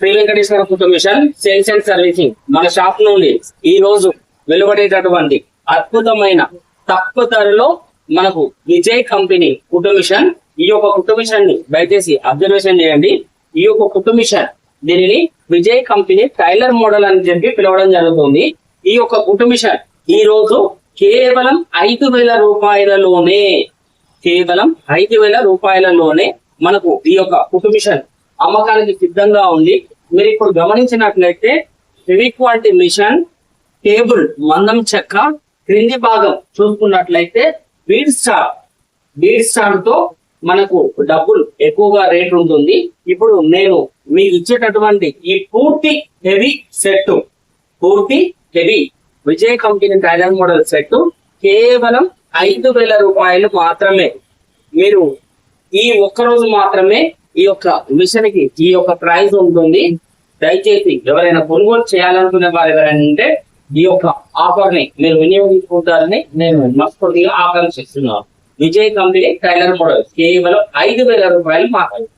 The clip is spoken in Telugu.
Shri Venkateswara photo sales and servicing. మన షాప్ నుండి ఈ రోజు వెలువడేటటువంటి అద్భుతమైన తక్కువ ధరలో మనకు విజయ్ కంపెనీ కుటుంబిషన్ ఈ యొక్క కుటుంబిషన్ని దయచేసి అబ్జర్వేషన్ చేయండి. ఈ యొక్క కుటుంబిషన్ దీనిని విజయ్ కంపెనీ టైలర్ మోడల్ అని చెప్పి పిలవడం జరుగుతుంది. ఈ యొక్క కుటుంబిషన్ ఈ రోజు కేవలం ఐదు వేల రూపాయలలోనే కేవలం ఐదు వేల రూపాయలలోనే మనకు ఈ యొక్క కుటుంబిషన్ అమ్మకానికి సిద్ధంగా ఉంది మీరు ఇప్పుడు గమనించినట్లయితే హెవీ మిషన్ టేబుల్ మందం చెక్క క్రింది భాగం చూసుకున్నట్లయితే బీడ్ స్టార్ బీడ్ స్టార్తో మనకు డబ్బులు ఎక్కువగా రేట్ ఉంటుంది. ఇప్పుడు నేను మీకు ఇచ్చేటటువంటి ఈ పూర్తి హెవీ సెట్ పూర్తి heavy Vijay company tailor model set కేవలం ఐదు వేల రూపాయలు మాత్రమే. మీరు ఈ ఒక్క రోజు మాత్రమే ఈ యొక్క మిషన్కి ఈ యొక్క ప్రైజ్ ఉంటుంది. దయచేసి ఎవరైనా కొనుగోలు చేయాలనుకునే వారు ఎవరైనా ఉంటే ఈ యొక్క ఆఫర్ని మీరు వినియోగించుకుంటారని నేను మనస్ఫూర్తిగా ఆకాంక్షిస్తున్నాను. విజయ్ కంపెనీ టైలర్ మోడల్ కేవలం ఐదు వేల రూపాయలు మాట్లాడు